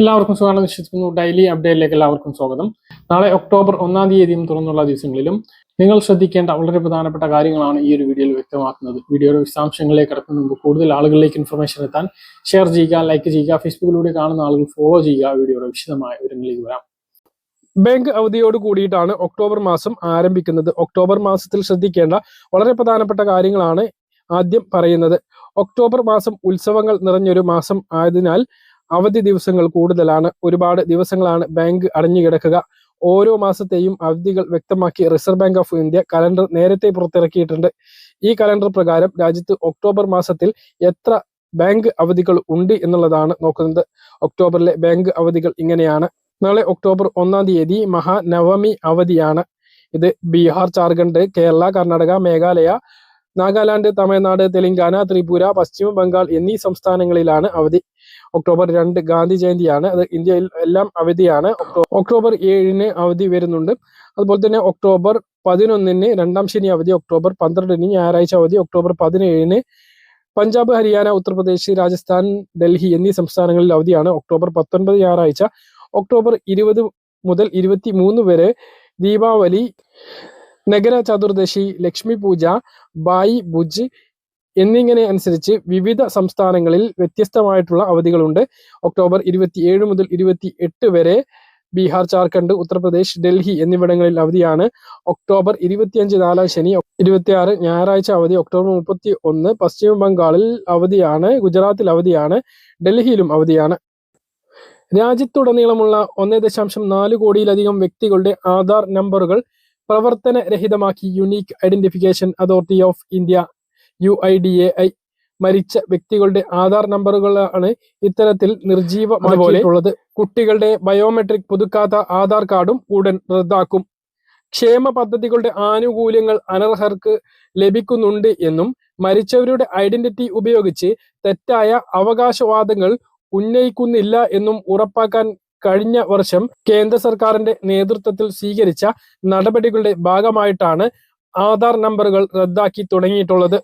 എല്ലാവർക്കും സുഖമാണെന്ന് വിശ്വസിക്കുന്നു. ഡെയിലി അപ്ഡേറ്റിലേക്ക് എല്ലാവർക്കും സ്വാഗതം. നാളെ ഒക്ടോബർ ഒന്നാം തീയതിയും തുറന്നുള്ള ദിവസങ്ങളിലും നിങ്ങൾ ശ്രദ്ധിക്കേണ്ട വളരെ പ്രധാനപ്പെട്ട കാര്യങ്ങളാണ് ഈ ഒരു വീഡിയോയിൽ വ്യക്തമാക്കുന്നത്. വീഡിയോയുടെ വിശദാംശങ്ങളിലേക്ക് കിടക്കുന്ന മുമ്പ് കൂടുതൽ ആളുകളിലേക്ക് ഇൻഫർമേഷൻ എത്താൻ ഷെയർ ചെയ്യുക ലൈക്ക് ചെയ്യുക ഫേസ്ബുക്കിലൂടെ കാണുന്ന ആളുകൾ ഫോളോ ചെയ്യുക. വീഡിയോയുടെ വിശദമായ വിവരങ്ങളിലേക്ക് വരാം. ബാങ്ക് അവധിയോട് കൂടിയിട്ടാണ് ഒക്ടോബർ മാസം ആരംഭിക്കുന്നത്. ഒക്ടോബർ മാസത്തിൽ ശ്രദ്ധിക്കേണ്ട വളരെ പ്രധാനപ്പെട്ട കാര്യങ്ങളാണ് ആദ്യം പറയുന്നത്. ഒക്ടോബർ മാസം ഉത്സവങ്ങൾ നിറഞ്ഞൊരു മാസം ആയതിനാൽ അവധി ദിവസങ്ങൾ കൂടുതലാണ്. ഒരുപാട് ദിവസങ്ങളാണ് ബാങ്ക് അടഞ്ഞു കിടക്കുക. ഓരോ മാസത്തെയും അവധികൾ വ്യക്തമാക്കി reserve bank of India calendar നേരത്തെ പുറത്തിറക്കിയിട്ടുണ്ട്. ഈ കലണ്ടർ പ്രകാരം രാജ്യത്ത് ഒക്ടോബർ മാസത്തിൽ എത്ര ബാങ്ക് അവധികൾ ഉണ്ട് എന്നുള്ളതാണ് നോക്കുന്നത്. ഒക്ടോബറിലെ ബാങ്ക് അവധികൾ ഇങ്ങനെയാണ്. നാളെ ഒക്ടോബർ ഒന്നാം തീയതി മഹാനവമി അവധിയാണ്. ഇത് ബീഹാർ ജാർഖണ്ഡ് കേരള കർണാടക മേഘാലയ നാഗാലാൻഡ് തമിഴ്നാട് തെലങ്കാന ത്രിപുര പശ്ചിമ ബംഗാൾ എന്നീ സംസ്ഥാനങ്ങളിലാണ് അവധി. ഒക്ടോബർ രണ്ട് ഗാന്ധി ജയന്തിയാണ്. അത് ഇന്ത്യയിൽ എല്ലാം അവധിയാണ്. ഒക്ടോ- ഒക്ടോബർ ഏഴിന് അവധി വരുന്നുണ്ട്. അതുപോലെ തന്നെ ഒക്ടോബർ പതിനൊന്നിന് രണ്ടാം ശനി അവധി ഒക്ടോബർ പന്ത്രണ്ടിന് ഞായറാഴ്ച അവധി ഒക്ടോബർ പതിനേഴിന് പഞ്ചാബ് ഹരിയാന ഉത്തർപ്രദേശ് രാജസ്ഥാൻ ഡൽഹി എന്നീ സംസ്ഥാനങ്ങളിൽ അവധിയാണ്. ഒക്ടോബർ പത്തൊൻപത് ഞായറാഴ്ച ഒക്ടോബർ ഇരുപത് മുതൽ ഇരുപത്തി മൂന്ന് വരെ ദീപാവലി നഗര ചതുർദശി ലക്ഷ്മി പൂജ ബായി ഭുജ് എന്നിങ്ങനെ അനുസരിച്ച് വിവിധ സംസ്ഥാനങ്ങളിൽ വ്യത്യസ്തമായിട്ടുള്ള അവധികളുണ്ട്. ഒക്ടോബർ ഇരുപത്തിയേഴ് മുതൽ ഇരുപത്തി എട്ട് വരെ ബീഹാർ ജാർഖണ്ഡ് ഉത്തർപ്രദേശ് ഡൽഹി എന്നിവിടങ്ങളിൽ അവധിയാണ്. ഒക്ടോബർ ഇരുപത്തിയഞ്ച് നാലാം ശനി ഇരുപത്തിയാറ് ഞായറാഴ്ച അവധി ഒക്ടോബർ മുപ്പത്തി ഒന്ന് പശ്ചിമ ബംഗാളിൽ അവധിയാണ് ഗുജറാത്തിൽ അവധിയാണ് ഡൽഹിയിലും അവധിയാണ്. രാജ്യത്തുടനീളമുള്ള ഒന്നേ ദശാംശം നാല് കോടിയിലധികം വ്യക്തികളുടെ ആധാർ നമ്പറുകൾ പ്രവർത്തനരഹിതമാക്കി unique identification authority of India U I D A I മരിച്ച വ്യക്തികളുടെ ആധാർ നമ്പറുകളാണ് ഇത്തരത്തിൽ നിർജീവമാക്കിയിട്ടുള്ളത് കുട്ടികളുടെ ബയോമെട്രിക് പുതുക്കാത്ത ആധാർ കാർഡും ഉടൻ റദ്ദാക്കും. ക്ഷേമ പദ്ധതികളുടെ ആനുകൂല്യങ്ങൾ അനർഹർക്ക് ലഭിക്കുന്നുണ്ട് എന്നും മരിച്ചവരുടെ ഐഡന്റിറ്റി ഉപയോഗിച്ച് തെറ്റായ അവകാശവാദങ്ങൾ ഉന്നയിക്കുന്നില്ല എന്നും ഉറപ്പാക്കാൻ കഴിഞ്ഞ വർഷം കേന്ദ്ര സർക്കാരിന്റെ നേതൃത്വത്തിൽ സ്വീകരിച്ച നടപടികളുടെ ഭാഗമായിട്ടാണ് ആധാർ നമ്പറുകൾ റദ്ദാക്കി തുടങ്ങിയിട്ടുള്ളത്.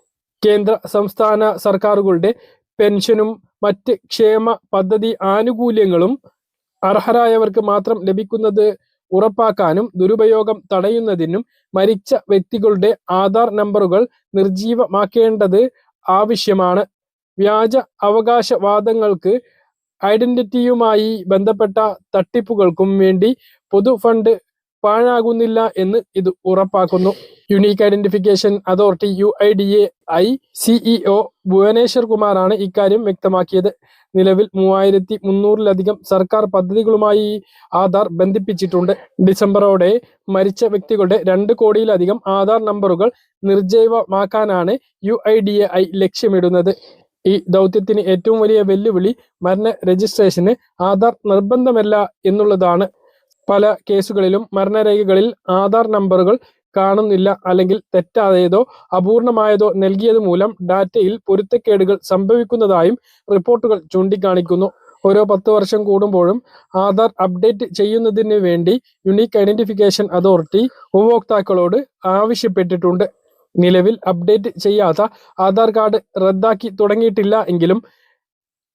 കേന്ദ്ര സംസ്ഥാന സർക്കാരുകളുടെ പെൻഷനും മറ്റ് ക്ഷേമ പദ്ധതി ആനുകൂല്യങ്ങളും അർഹരായവർക്ക് മാത്രം ലഭിക്കുന്നത് ഉറപ്പാക്കാനും ദുരുപയോഗം തടയുന്നതിനും മരിച്ച വ്യക്തികളുടെ ആധാർ നമ്പറുകൾ നിർജീവമാക്കേണ്ടത് ആവശ്യമാണ്. വ്യാജ അവകാശവാദങ്ങൾക്ക് ഐഡന്റിറ്റിയുമായി ബന്ധപ്പെട്ട തട്ടിപ്പുകൾക്കും വേണ്ടി പൊതു ഫണ്ട് പാഴാകുന്നില്ല എന്ന് ഇത് ഉറപ്പാക്കുന്നു. Unique identification authority U I D A I C E O Bhuvaneshwar കുമാറാണ് ഇക്കാര്യം വ്യക്തമാക്കിയത്. നിലവിൽ മൂവായിരത്തി മുന്നൂറിലധികം സർക്കാർ പദ്ധതികളുമായി ആധാർ ബന്ധിപ്പിച്ചിട്ടുണ്ട്. ഡിസംബറോടെ മരിച്ച വ്യക്തികളുടെ രണ്ട് കോടിയിലധികം ആധാർ നമ്പറുകൾ നിർജൈവമാക്കാനാണ് U I D A I ലക്ഷ്യമിടുന്നത്. ഈ ദൗത്യത്തിന് ഏറ്റവും വലിയ വെല്ലുവിളി മരണ രജിസ്ട്രേഷന് ആധാർ നിർബന്ധമല്ല എന്നുള്ളതാണ്. പല കേസുകളിലും മരണരേഖകളിൽ ആധാർ നമ്പറുകൾ കാണുന്നില്ല അല്ലെങ്കിൽ തെറ്റായതോ അപൂർണമായതോ നൽകിയത് മൂലം ഡാറ്റയിൽ പൊരുത്തക്കേടുകൾ സംഭവിക്കുന്നതായും റിപ്പോർട്ടുകൾ ചൂണ്ടിക്കാണിക്കുന്നു. ഓരോ പത്ത് വർഷം കൂടുമ്പോഴും ആധാർ അപ്ഡേറ്റ് ചെയ്യുന്നതിന് വേണ്ടി യുണീക്ക് ഐഡന്റിഫിക്കേഷൻ അതോറിറ്റി ഉപഭോക്താക്കളോട് ആവശ്യപ്പെട്ടിട്ടുണ്ട്. നിലവിൽ അപ്ഡേറ്റ് ചെയ്യാത്ത ആധാർ കാർഡ് റദ്ദാക്കി തുടങ്ങിയിട്ടില്ല എങ്കിലും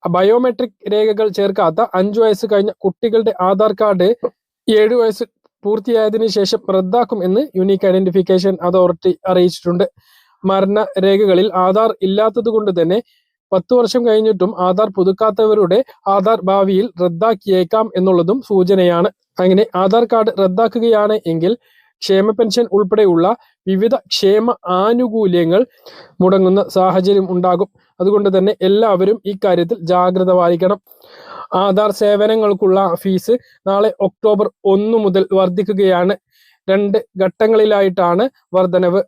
ബയോമെട്രിക് രേഖകൾ ചേർക്കാത്ത അഞ്ചു വയസ്സ് കഴിഞ്ഞ കുട്ടികളുടെ ആധാർ കാർഡ് ഏഴു വയസ്സ് പൂർത്തിയായതിനു ശേഷം റദ്ദാക്കും എന്ന് യുണീക്ക് ഐഡന്റിഫിക്കേഷൻ അതോറിറ്റി അറിയിച്ചിട്ടുണ്ട്. മരണ രേഖകളിൽ ആധാർ ഇല്ലാത്തത് കൊണ്ട് തന്നെ പത്തു വർഷം കഴിഞ്ഞിട്ടും ആധാർ പുതുക്കാത്തവരുടെ ആധാർ ഭാവിയിൽ റദ്ദാക്കിയേക്കാം എന്നുള്ളതും സൂചനയാണ്. അങ്ങനെ ആധാർ കാർഡ് റദ്ദാക്കുകയാണ് എങ്കിൽ ക്ഷേമ പെൻഷൻ ഉൾപ്പെടെയുള്ള വിവിധ ക്ഷേമ ആനുകൂല്യങ്ങൾ മുടങ്ങുന്ന സാഹചര്യം ഉണ്ടാകും. അതുകൊണ്ട് തന്നെ എല്ലാവരും ഇക്കാര്യത്തിൽ ജാഗ്രത പാലിക്കണം. ആധാർ സേവനങ്ങൾക്കുള്ള ഫീസ് നാളെ ഒക്ടോബർ ഒന്ന് മുതൽ വർദ്ധിക്കുകയാണ്. രണ്ട് ഘട്ടങ്ങളിലായിട്ടാണ് വർധനവ്.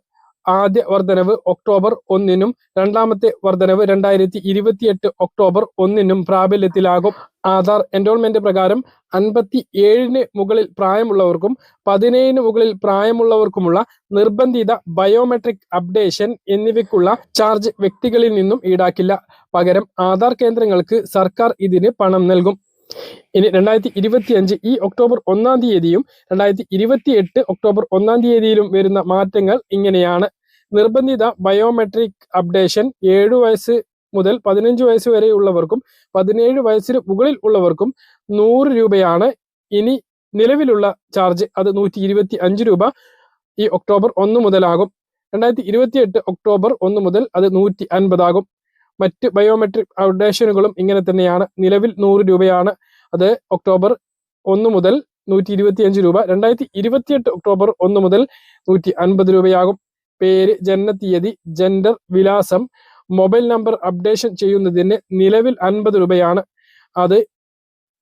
ആദ്യ വർധനവ് ഒക്ടോബർ ഒന്നിനും രണ്ടാമത്തെ വർധനവ് രണ്ടായിരത്തി ഇരുപത്തിയെട്ട് ഒക്ടോബർ ഒന്നിനും പ്രാബല്യത്തിലാകും. ആധാർ എൻറോൾമെന്റ് പ്രകാരം അൻപത്തി ഏഴിന് മുകളിൽ പ്രായമുള്ളവർക്കും പതിനേഴിന് മുകളിൽ പ്രായമുള്ളവർക്കുമുള്ള നിർബന്ധിത ബയോമെട്രിക് അപ്ഡേഷൻ എന്നിവയ്ക്കുള്ള ചാർജ് വ്യക്തികളിൽ നിന്നും ഈടാക്കില്ല. പകരം ആധാർ കേന്ദ്രങ്ങൾക്ക് സർക്കാർ ഇതിന് പണം നൽകും. ഇനി രണ്ടായിരത്തി ഇരുപത്തി അഞ്ച് ഈ ഒക്ടോബർ ഒന്നാം തീയതിയും രണ്ടായിരത്തി ഇരുപത്തി എട്ട് ഒക്ടോബർ ഒന്നാം തീയതിയിലും വരുന്ന മാറ്റങ്ങൾ ഇങ്ങനെയാണ്. നിർബന്ധിത ബയോമെട്രിക് അപ്ഡേഷൻ ഏഴു വയസ്സ് മുതൽ പതിനഞ്ച് വയസ്സ് വരെയുള്ളവർക്കും പതിനേഴ് വയസ്സിന് മുകളിൽ ഉള്ളവർക്കും നൂറ് രൂപയാണ് ഇനി നിലവിലുള്ള ചാർജ് അത് നൂറ്റി ഇരുപത്തി അഞ്ച് രൂപ ഈ ഒക്ടോബർ ഒന്ന് മുതലാകും. രണ്ടായിരത്തി ഇരുപത്തിയെട്ട് ഒക്ടോബർ ഒന്ന് മുതൽ അത് നൂറ്റി അൻപതാകും മറ്റ് ബയോമെട്രിക് അപ്ഡേഷനുകളും ഇങ്ങനെ തന്നെയാണ്. നിലവിൽ നൂറ് രൂപയാണ്. അത് ഒക്ടോബർ ഒന്ന് മുതൽ നൂറ്റി ഇരുപത്തിയഞ്ച് രൂപ. രണ്ടായിരത്തി ഇരുപത്തിയെട്ട് ഒക്ടോബർ ഒന്ന് മുതൽ നൂറ്റി അൻപത് രൂപയാകും. പേര് ജനനത്തീയതി ജെൻഡർ വിലാസം മൊബൈൽ നമ്പർ അപ്ഡേഷൻ ചെയ്യുന്നതിന് നിലവിൽ അൻപത് രൂപയാണ്. അത്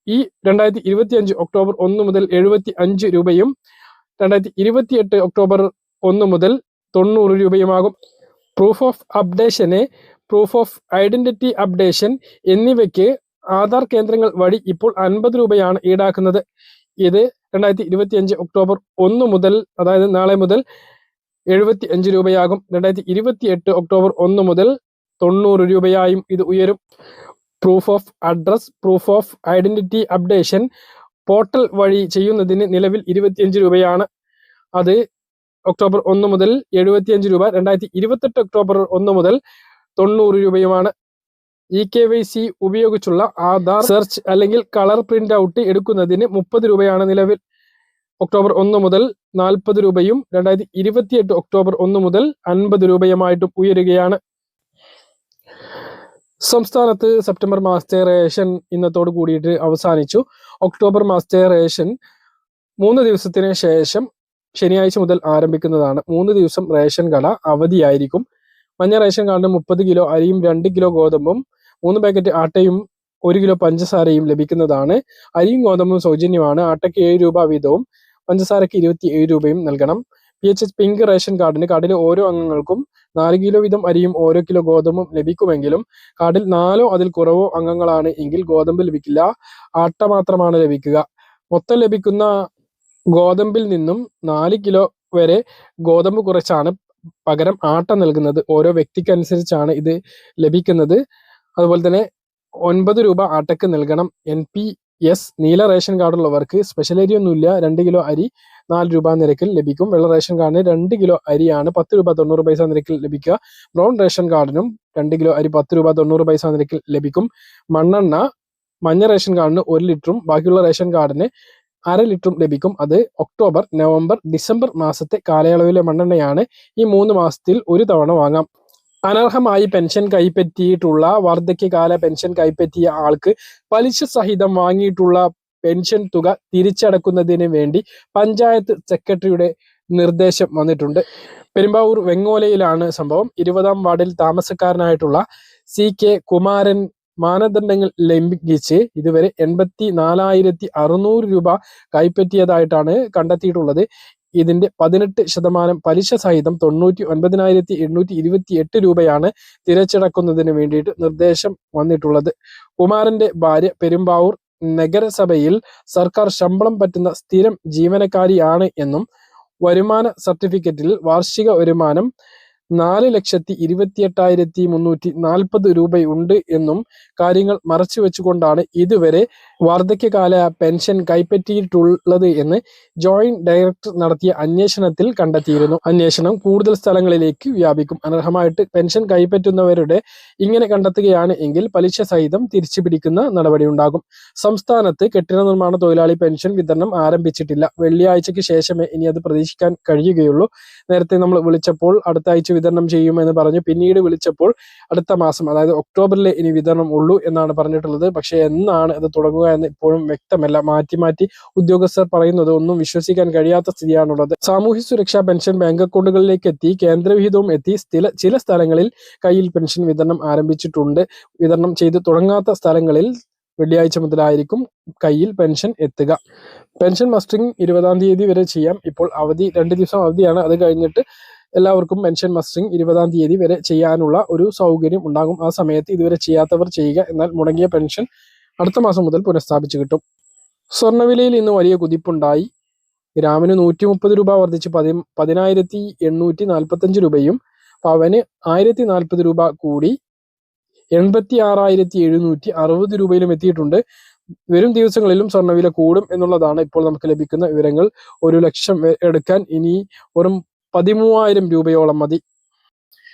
ഈ രണ്ടായിരത്തി ഇരുപത്തിയഞ്ച് ഒക്ടോബർ ഒന്ന് മുതൽ എഴുപത്തി അഞ്ച് രൂപയും രണ്ടായിരത്തി ഇരുപത്തിയെട്ട് ഒക്ടോബർ ഒന്ന് മുതൽ തൊണ്ണൂറ് രൂപയുമാകും. പ്രൂഫ് ഓഫ് അപ്ഡേഷന് പ്രൂഫ് ഓഫ് ഐഡന്റിറ്റി അപ്ഡേഷൻ എന്നിവയ്ക്ക് ആധാർ കേന്ദ്രങ്ങൾ വഴി ഇപ്പോൾ അൻപത് രൂപയാണ് ഈടാക്കുന്നത്. ഇത് രണ്ടായിരത്തി ഇരുപത്തിയഞ്ച് ഒക്ടോബർ ഒന്ന് മുതൽ അതായത് നാളെ മുതൽ എഴുപത്തി അഞ്ച് രൂപയാകും. രണ്ടായിരത്തി ഇരുപത്തി എട്ട് ഒക്ടോബർ ഒന്ന് മുതൽ തൊണ്ണൂറ് രൂപയായും ഇത് ഉയരും. Proof of address proof of identity updation portal വഴി ചെയ്യുന്നതിന് നിലവിൽ ഇരുപത്തിയഞ്ച് രൂപയാണ്. അത് ഒക്ടോബർ ഒന്ന് മുതൽ എഴുപത്തിയഞ്ച് രൂപ രണ്ടായിരത്തി ഇരുപത്തെട്ട് ഒക്ടോബർ ഒന്ന് മുതൽ തൊണ്ണൂറ് രൂപയുമാണ്. ഇ കെ വൈ സി ഉപയോഗിച്ചുള്ള ആധാർ സെർച്ച് അല്ലെങ്കിൽ കളർ പ്രിന്റ് ഔട്ട് എടുക്കുന്നതിന് മുപ്പത് രൂപയാണ് നിലവിൽ. ഒക്ടോബർ ഒന്ന് മുതൽ നാൽപ്പത് രൂപയും രണ്ടായിരത്തി ഇരുപത്തിയെട്ട് ഒക്ടോബർ ഒന്ന് മുതൽ അൻപത് രൂപയുമായിട്ടും ഉയരുകയാണ്. സംസ്ഥാനത്ത് സെപ്റ്റംബർ മാസത്തെ റേഷൻ ഇന്നത്തോട് കൂടിയിട്ട് അവസാനിച്ചു. ഒക്ടോബർ മാസത്തെ റേഷൻ മൂന്ന് ദിവസത്തിന് ശേഷം ശനിയാഴ്ച മുതൽ ആരംഭിക്കുന്നതാണ്. മൂന്ന് ദിവസം റേഷൻ കട അവധിയായിരിക്കും. മഞ്ഞ റേഷൻ കാർഡിന് മുപ്പത് കിലോ അരിയും രണ്ട് കിലോ ഗോതമ്പും മൂന്ന് പാക്കറ്റ് ആട്ടയും ഒരു കിലോ പഞ്ചസാരയും ലഭിക്കുന്നതാണ്. അരിയും ഗോതമ്പും സൗജന്യമാണ്. ആട്ടയ്ക്ക് ഏഴ് രൂപ വീതവും പഞ്ചസാരയ്ക്ക് ഇരുപത്തി ഏഴ് രൂപയും നൽകണം. പി എച്ച് പിങ്ക് റേഷൻ കാർഡിന് കാർഡിലെ ഓരോ അംഗങ്ങൾക്കും നാല് കിലോ വീതം അരിയും ഓരോ കിലോ ഗോതമ്പും ലഭിക്കുമെങ്കിലും കാർഡിൽ നാലോ അതിൽ കുറവോ അംഗങ്ങളാണ് എങ്കിൽ ഗോതമ്പ് ലഭിക്കില്ല. ആട്ട മാത്രമാണ് ലഭിക്കുക. മൊത്തം ലഭിക്കുന്ന ഗോതമ്പിൽ നിന്നും നാല് കിലോ വരെ ഗോതമ്പ് കുറച്ചാണ് പകരം ആട്ട നൽകുന്നത്. ഓരോ വ്യക്തിക്കനുസരിച്ചാണ് ഇത് ലഭിക്കുന്നത്. അതുപോലെ തന്നെ ഒൻപത് രൂപ ആട്ടയ്ക്ക് നൽകണം. എൻ പി എസ് നീല റേഷൻ കാർഡുള്ളവർക്ക് സ്പെഷ്യൽ അരി ഒന്നുമില്ല. രണ്ട് കിലോ അരി നാല് രൂപ നിരക്കിൽ ലഭിക്കും. വെള്ള റേഷൻ കാർഡിന് രണ്ട് കിലോ അരിയാണ് പത്ത് രൂപ തൊണ്ണൂറ് പൈസ നിരക്കിൽ ലഭിക്കുക. ബ്രൗൺ റേഷൻ കാർഡിനും രണ്ട് കിലോ അരി പത്ത് രൂപ തൊണ്ണൂറ് പൈസ നിരക്കിൽ ലഭിക്കും. മണ്ണെണ്ണ മഞ്ഞ റേഷൻ കാർഡിന് ഒരു ലിറ്ററും ബാക്കിയുള്ള റേഷൻ കാർഡിന് അര ലിറ്ററും ലഭിക്കും. അത് ഒക്ടോബർ നവംബർ ഡിസംബർ മാസത്തെ കാലയളവിലെ മണ്ണെണ്ണയാണ്. ഈ മൂന്ന് മാസത്തിൽ ഒരു തവണ വാങ്ങാം. അനർഹമായി പെൻഷൻ കൈപ്പറ്റിയിട്ടുള്ള വാർദ്ധക്യകാല പെൻഷൻ കൈപ്പറ്റിയ ആൾക്ക് പലിശ സഹിതം വാങ്ങിയിട്ടുള്ള പെൻഷൻ തുക തിരിച്ചടക്കുന്നതിന് വേണ്ടി പഞ്ചായത്ത് സെക്രട്ടറിയുടെ നിർദ്ദേശം വന്നിട്ടുണ്ട്. പെരുമ്പാവൂർ വെങ്ങോലയിലാണ് സംഭവം. ഇരുപതാം വാർഡിൽ താമസക്കാരനായിട്ടുള്ള സി കെ കുമാരൻ മാനദണ്ഡങ്ങൾ ലംഘിച്ച് ഇതുവരെ എൺപത്തി നാലായിരത്തി അറുന്നൂറ് രൂപ കൈപ്പറ്റിയതായിട്ടാണ് കണ്ടെത്തിയിട്ടുള്ളത്. ഇതിന്റെ പതിനെട്ട് ശതമാനം പലിശ സഹിതം തൊണ്ണൂറ്റി ഒൻപതിനായിരത്തി എണ്ണൂറ്റി ഇരുപത്തി എട്ട് രൂപയാണ് തിരച്ചടക്കുന്നതിന് വേണ്ടിയിട്ട് നിർദ്ദേശം വന്നിട്ടുള്ളത്. കുമാരന്റെ ഭാര്യ പെരുമ്പാവൂർ നഗരസഭയിൽ സർക്കാർ ശമ്പളം പറ്റുന്ന സ്ഥിരം ജീവനക്കാരിയാണ് എന്നും വരുമാന സർട്ടിഫിക്കറ്റിൽ വാർഷിക വരുമാനം നാല് ലക്ഷത്തി ഇരുപത്തിയെട്ടായിരത്തി മുന്നൂറ്റി നാൽപ്പത് രൂപയുണ്ട് എന്നും കാര്യങ്ങൾ മറച്ചു വെച്ചുകൊണ്ടാണ് ഇതുവരെ വാർദ്ധക്യകാല പെൻഷൻ കൈപ്പറ്റിയിട്ടുള്ളത് എന്ന് ജോയിന്റ് ഡയറക്ടർ നടത്തിയ അന്വേഷണത്തിൽ കണ്ടെത്തിയിരുന്നു. അന്വേഷണം കൂടുതൽ സ്ഥലങ്ങളിലേക്ക് വ്യാപിക്കും. അനർഹമായിട്ട് പെൻഷൻ കൈപ്പറ്റുന്നവരുടെ ഇങ്ങനെ കണ്ടെത്തുകയാണ് എങ്കിൽ പലിശ സഹിതം തിരിച്ചു പിടിക്കുന്ന നടപടിയുണ്ടാകും. സംസ്ഥാനത്ത് കെട്ടിട നിർമ്മാണ തൊഴിലാളി പെൻഷൻ വിതരണം ആരംഭിച്ചിട്ടില്ല. വെള്ളിയാഴ്ചയ്ക്ക് ശേഷമേ ഇനി അത് പ്രതീക്ഷിക്കാൻ കഴിയുകയുള്ളൂ. നേരത്തെ നമ്മൾ വിളിച്ചപ്പോൾ അടുത്ത ആഴ്ച വിതരണം ചെയ്യുമെന്ന് പറഞ്ഞു. പിന്നീട് വിളിച്ചപ്പോൾ അടുത്ത മാസം അതായത് ഒക്ടോബറിലെ ഇനി വിതരണം ഉള്ളൂ എന്നാണ് പറഞ്ഞിട്ടുള്ളത്. പക്ഷേ എന്നാണ് അത് തുടങ്ങുക എന്ന് ഇപ്പോഴും വ്യക്തമല്ല. മാറ്റി മാറ്റി ഉദ്യോഗസ്ഥർ പറയുന്നത് ഒന്നും വിശ്വസിക്കാൻ കഴിയാത്ത സ്ഥിതിയാണുള്ളത്. സാമൂഹ്യ സുരക്ഷാ പെൻഷൻ ബാങ്ക് അക്കൗണ്ടുകളിലേക്ക് എത്തി കേന്ദ്രവിഹിതവും എത്തി ചില സ്ഥലങ്ങളിൽ കയ്യിൽ പെൻഷൻ വിതരണം ആരംഭിച്ചിട്ടുണ്ട്. വിതരണം ചെയ്ത് തുടങ്ങാത്ത സ്ഥലങ്ങളിൽ വെള്ളിയാഴ്ച മുതലായിരിക്കും കയ്യിൽ പെൻഷൻ എത്തുക. പെൻഷൻ മസ്റ്ററിംഗ് ഇരുപതാം തീയതി വരെ ചെയ്യാം. ഇപ്പോൾ അവധി രണ്ട് ദിവസം അവധിയാണ്. അത് കഴിഞ്ഞിട്ട് എല്ലാവർക്കും പെൻഷൻ മസ്റ്ററിംഗ് ഇരുപതാം തീയതി വരെ ചെയ്യാനുള്ള ഒരു സൗകര്യം ഉണ്ടാകും. ആ സമയത്ത് ഇതുവരെ ചെയ്യാത്തവർ ചെയ്യുക. എന്നാൽ മുടങ്ങിയ പെൻഷൻ അടുത്ത മാസം മുതൽ പുനഃസ്ഥാപിച്ചു കിട്ടും. സ്വർണവിലയിൽ ഇന്ന് വലിയ കുതിപ്പുണ്ടായി. ഗ്രാമിന് നൂറ്റി മുപ്പത് രൂപ വർദ്ധിച്ച് പതി പതിനായിരത്തി എണ്ണൂറ്റി നാൽപ്പത്തഞ്ച് രൂപയും പവന് ആയിരത്തി നാൽപ്പത് രൂപ കൂടി. എൺപത്തി ആറായിരത്തി എഴുന്നൂറ്റി അറുപത് രൂപയിലും എത്തിയിട്ടുണ്ട്. വരും ദിവസങ്ങളിലും സ്വർണവില കൂടും എന്നുള്ളതാണ് ഇപ്പോൾ നമുക്ക് ലഭിക്കുന്ന വിവരങ്ങൾ. ഒരു ലക്ഷം എടുക്കാൻ ഇനി വെറും പതിമൂവായിരം രൂപയോളം മതി.